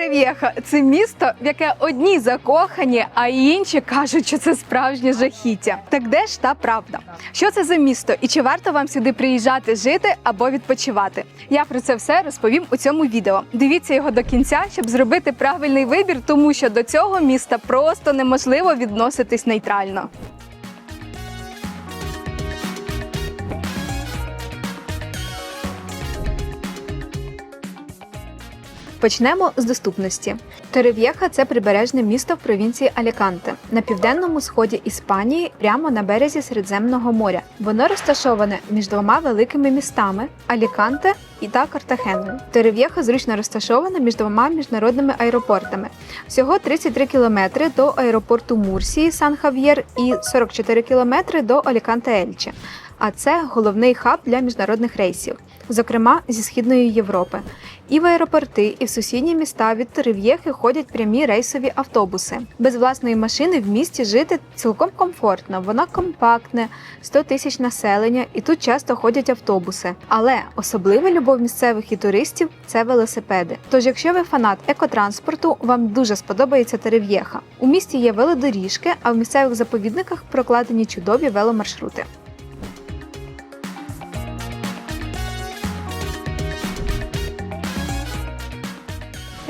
Торев'єха – це місто, в яке одні закохані, а інші кажуть, що це справжнє жахіття. Так де ж та правда? Що це за місто і чи варто вам сюди приїжджати жити або відпочивати? Я про це все розповім у цьому відео. Дивіться його до кінця, щоб зробити правильний вибір, тому що до цього міста просто неможливо відноситись нейтрально. Почнемо з доступності. Торев'єха – це прибережне місто в провінції Аліканте на південному сході Іспанії, прямо на березі Середземного моря. Воно розташоване між двома великими містами Аліканте і та Картахеною. Торев'єха зручно розташована між двома міжнародними аеропортами. Всього 33 кілометри до аеропорту Мурсії Сан-Хав'єр і 44 кілометри до Аліканте Ельче. А це головний хаб для міжнародних рейсів, зокрема зі східної Європи. І в аеропорти, і в сусідні міста від Торев'єхи ходять прямі рейсові автобуси. Без власної машини в місті жити цілком комфортно. Воно компактне, 100 тисяч населення, і тут часто ходять автобуси. Але особлива любов місцевих і туристів це велосипеди. Тож, якщо ви фанат екотранспорту, вам дуже сподобається Торев'єха. У місті є велодоріжки, а в місцевих заповідниках прокладені чудові веломаршрути.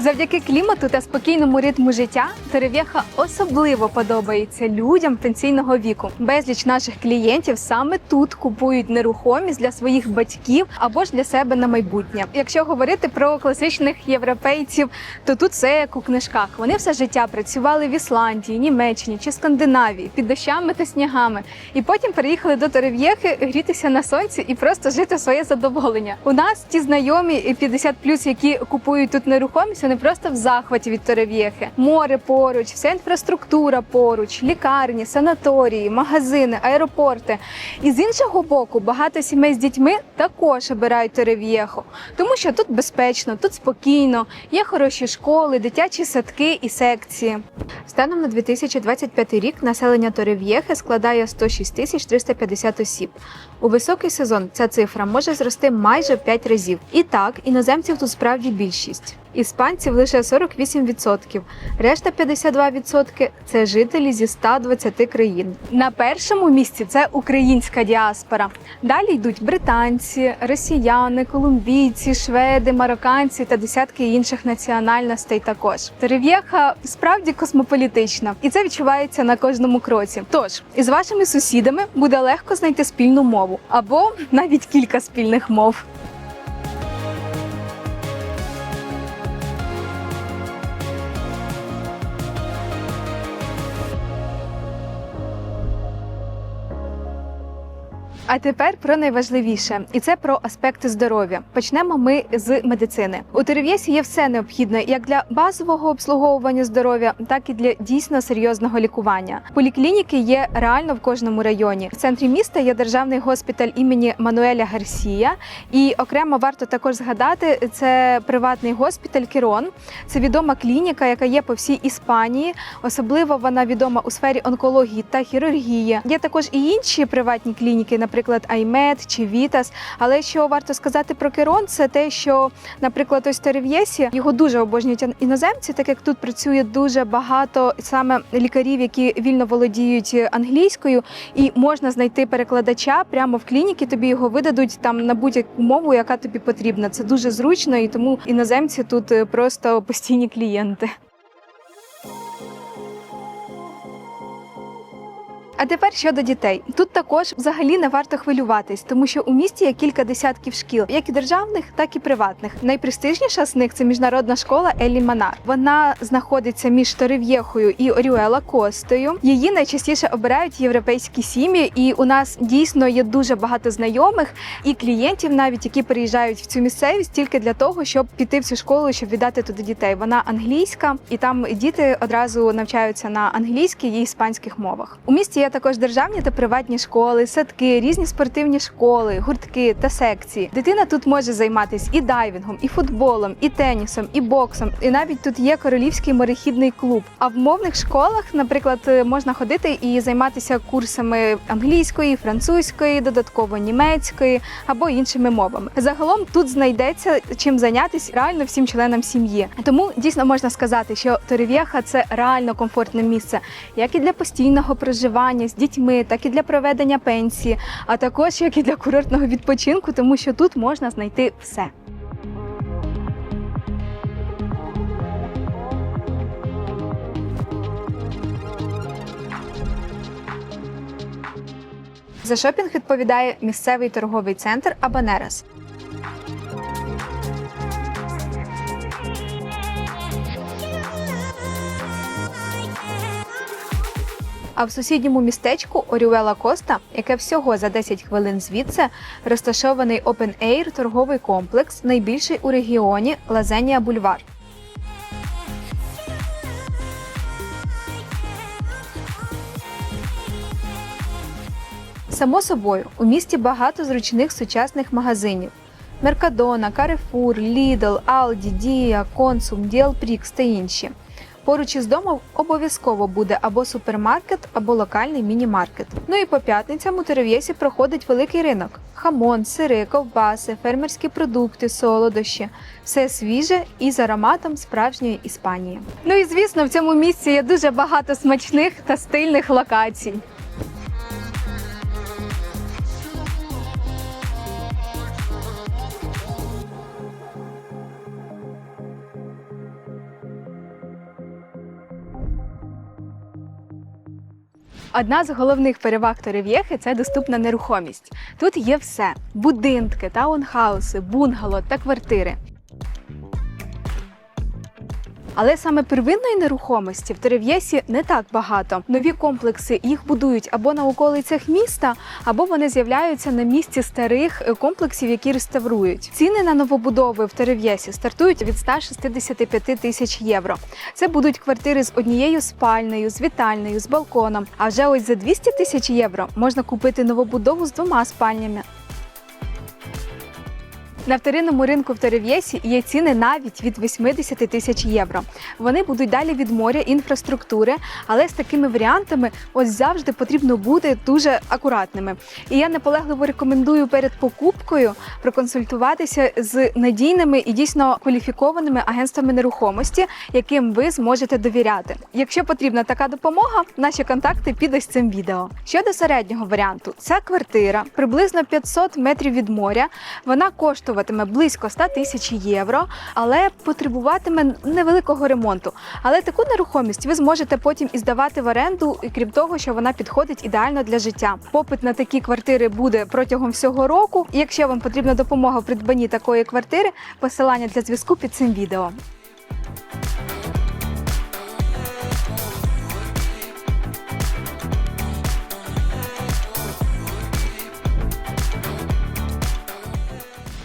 Завдяки клімату та спокійному ритму життя Терев'єха особливо подобається людям пенсійного віку. Безліч наших клієнтів саме тут купують нерухомість для своїх батьків або ж для себе на майбутнє. Якщо говорити про класичних європейців, то тут все як у книжках. Вони все життя працювали в Ісландії, Німеччині чи Скандинавії під дощами та снігами, і потім переїхали до Терев'єхи грітися на сонці і просто жити своє задоволення. У нас ті знайомі 50+, які купують тут нерухомість, вони просто в захваті від Торев'єхи. Море поруч, вся інфраструктура поруч, лікарні, санаторії, магазини, аеропорти. І з іншого боку, багато сімей з дітьми також обирають Торев'єху, тому що тут безпечно, тут спокійно, є хороші школи, дитячі садки і секції. Станом на 2025 рік населення Торев'єхи складає 106 тисяч 350 осіб. У високий сезон ця цифра може зрости майже в 5 разів. І так, іноземців тут справді більшість. Іспанців лише 48%, решта 52% – це жителі зі 120 країн. На першому місці це українська діаспора. Далі йдуть британці, росіяни, колумбійці, шведи, марокканці та десятки інших національностей. Також Терев'єха справді космополітична, і це відчувається на кожному кроці. Тож із вашими сусідами буде легко знайти спільну мову або навіть кілька спільних мов. А тепер про найважливіше, і це про аспекти здоров'я. Почнемо ми з медицини. У Терев'єсі є все необхідне як для базового обслуговування здоров'я, так і для дійсно серйозного лікування. Поліклініки є реально в кожному районі. В центрі міста є державний госпіталь імені Мануеля Гарсія. І окремо варто також згадати це приватний госпіталь Кірон. Це відома клініка, яка є по всій Іспанії. Особливо вона відома у сфері онкології та хірургії. Є також і інші приватні клініки, наприклад, Аймед чи Вітас. Але що варто сказати про Керон, це те, що, наприклад, ось Терев'єсі його дуже обожнюють іноземці, так як тут працює дуже багато саме лікарів, які вільно володіють англійською, і можна знайти перекладача прямо в клініці. Тобі його видадуть там на будь-яку мову, яка тобі потрібна. Це дуже зручно, і тому іноземці тут е, просто постійні клієнти. А тепер щодо дітей. Тут також взагалі не варто хвилюватись, тому що у місті є кілька десятків шкіл, як і державних, так і приватних. Найпрестижніша з них це міжнародна школа Елі Манар. Вона знаходиться між Торев'єхою і Орюела Костою. Її найчастіше обирають європейські сім'ї, і у нас дійсно є дуже багато знайомих і клієнтів, навіть які приїжджають в цю місцевість тільки для того, щоб піти в цю школу, щоб віддати туди дітей. Вона англійська, і там діти одразу навчаються на англійській і іспанських мовах. У місті є також державні та приватні школи, садки, різні спортивні школи, гуртки та секції. Дитина тут може займатися і дайвінгом, і футболом, і тенісом, і боксом. І навіть тут є королівський морехідний клуб. А в мовних школах, наприклад, можна ходити і займатися курсами англійської, французької, додатково німецької або іншими мовами. Загалом тут знайдеться чим зайнятися реально всім членам сім'ї. Тому дійсно можна сказати, що Торев'єха – це реально комфортне місце, як і для постійного проживання з дітьми, так і для проведення пенсії, а також як і для курортного відпочинку, тому що тут можна знайти все. За шопінг відповідає місцевий торговий центр Абанерас. А в сусідньому містечку Орюела Коста, яке всього за 10 хвилин звідси, розташований Open Air торговий комплекс, найбільший у регіоні Лазенія Бульвар. Само собою, у місті багато зручних сучасних магазинів: Меркадона, Carrefour, Lidl, Aldi, Dia, Consum, Diehlprix та інші. Поруч із домом обов'язково буде або супермаркет, або локальний міні-маркет. Ну і по п'ятницям у Терев'єсі проходить великий ринок: хамон, сири, ковбаси, фермерські продукти, солодощі. Все свіже і з ароматом справжньої Іспанії. Ну і звісно, в цьому місці є дуже багато смачних та стильних локацій. Одна з головних переваг Торев'єхи – це доступна нерухомість. Тут є все: будинки, таунхауси, бунгало та квартири. Але саме первинної нерухомості в Терев'єсі не так багато. Нові комплекси їх будують або на околицях міста, або вони з'являються на місці старих е, комплексів, які реставрують. Ціни на новобудови в Терев'єсі стартують від 165 тисяч євро. Це будуть квартири з однією спальнею, з вітальнею, з балконом. А вже ось за 200 тисяч євро можна купити новобудову з двома спальнями. На вторинному ринку в Терев'єсі є ціни навіть від 80 тисяч євро. Вони будуть далі від моря інфраструктури, але з такими варіантами ось завжди потрібно бути дуже акуратними. І я наполегливо рекомендую перед покупкою проконсультуватися з надійними і дійсно кваліфікованими агентствами нерухомості, яким ви зможете довіряти. Якщо потрібна така допомога, наші контакти під ось цим відео. Щодо середнього варіанту, ця квартира приблизно 500 метрів від моря. Вона коштуватиме близько 100 тисяч євро, але потребуватиме невеликого ремонту. Але таку нерухомість ви зможете потім і здавати в оренду, і крім того, що вона підходить ідеально для життя. Попит на такі квартири буде протягом всього року. Якщо вам потрібна допомога в придбанні такої квартири, посилання для зв'язку під цим відео.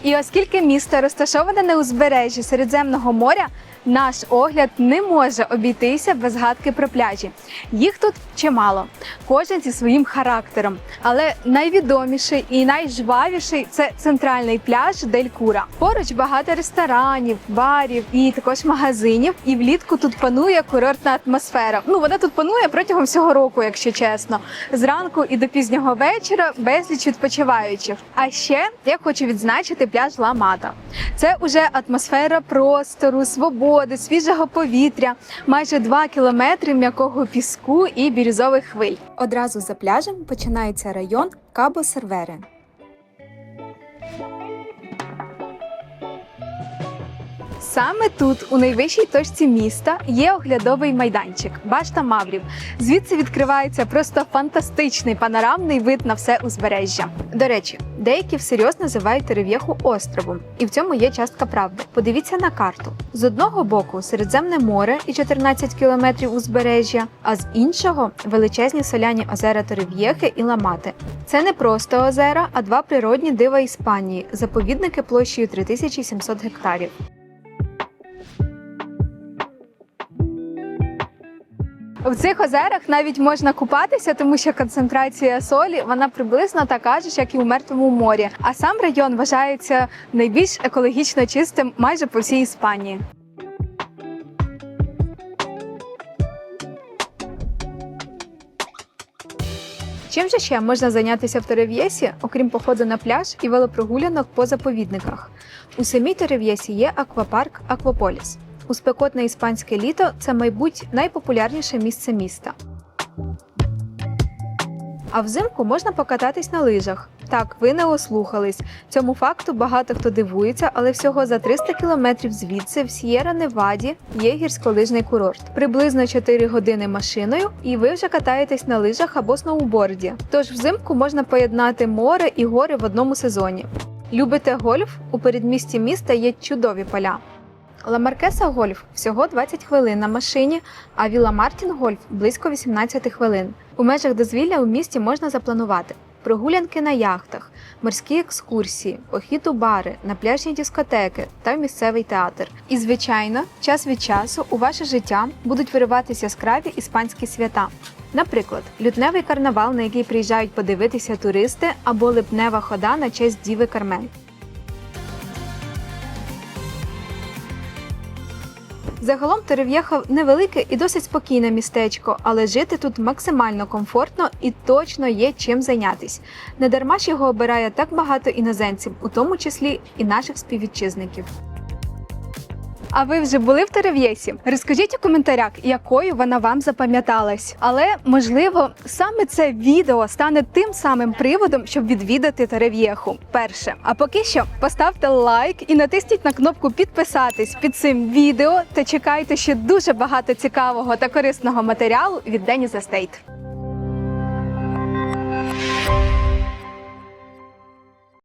І оскільки місто розташоване на узбережжі Середземного моря, наш огляд не може обійтися без згадки про пляжі. Їх тут чимало, кожен зі своїм характером. Але найвідоміший і найжвавіший це центральний пляж Дель Кура. Поруч багато ресторанів, барів і також магазинів. І влітку тут панує курортна атмосфера. Ну вона тут панує протягом всього року, якщо чесно. Зранку і до пізнього вечора безліч відпочиваючих. А ще я хочу відзначити пляж Ла-Мата. Це уже атмосфера простору, свободи, свіжого повітря, майже 2 кілометри м'якого піску і бірюзових хвиль. Одразу за пляжем починається район Кабо Сервере. Саме тут, у найвищій точці міста, є оглядовий майданчик Башта Маврів. Звідси відкривається просто фантастичний панорамний вид на все узбережжя. До речі, деякі всерйоз називають Терев'єху островом, і в цьому є частка правди. Подивіться на карту: з одного боку Середземне море і 14 кілометрів узбережжя, а з іншого величезні соляні озера Терев'єхи і Ламати. Це не просто озера, а два природні дива Іспанії, заповідники площею 3700 гектарів. В цих озерах навіть можна купатися, тому що концентрація солі вона приблизно така ж, як і у мертвому морі. А сам район вважається найбільш екологічно чистим майже по всій Іспанії. Чим же ще можна зайнятися в Терев'єсі, окрім походу на пляж і велопрогулянок по заповідниках? У самій Терев'єсі є аквапарк Акваполіс. У спекотне іспанське літо це, мабуть, найпопулярніше місце міста. А взимку можна покататись на лижах. Так, ви не ослухались. Цьому факту багато хто дивується, але всього за 300 кілометрів звідси в С'єра Неваді є гірськолижний курорт. Приблизно 4 години машиною, і ви вже катаєтесь на лижах або сноуборді. Тож взимку можна поєднати море і гори в одному сезоні. Любите гольф? У передмісті міста є чудові поля. Ламаркеса Гольф всього 20 хвилин на машині, а Віла Мартін Гольф близько 18 хвилин. У межах дозвілля у місті можна запланувати прогулянки на яхтах, морські екскурсії, похід у бари, на пляжні дискотеки та місцевий театр. І, звичайно, час від часу у ваше життя будуть вириватися яскраві іспанські свята. Наприклад, лютневий карнавал, на який приїжджають подивитися туристи, або липнева хода на честь Діви Кармен. Загалом Терев'єха невелике і досить спокійне містечко, але жити тут максимально комфортно і точно є чим зайнятись. Недарма ж його обирає так багато іноземців, у тому числі і наших співвітчизників. А ви вже були в Терев'єсі? Розкажіть у коментарях, якою вона вам запам'яталась. Але можливо, саме це відео стане тим самим приводом, щоб відвідати Терев'єху. Перше. А поки що поставте лайк і натисніть на кнопку підписатись під цим відео та чекайте ще дуже багато цікавого та корисного матеріалу від Деніса Стейт.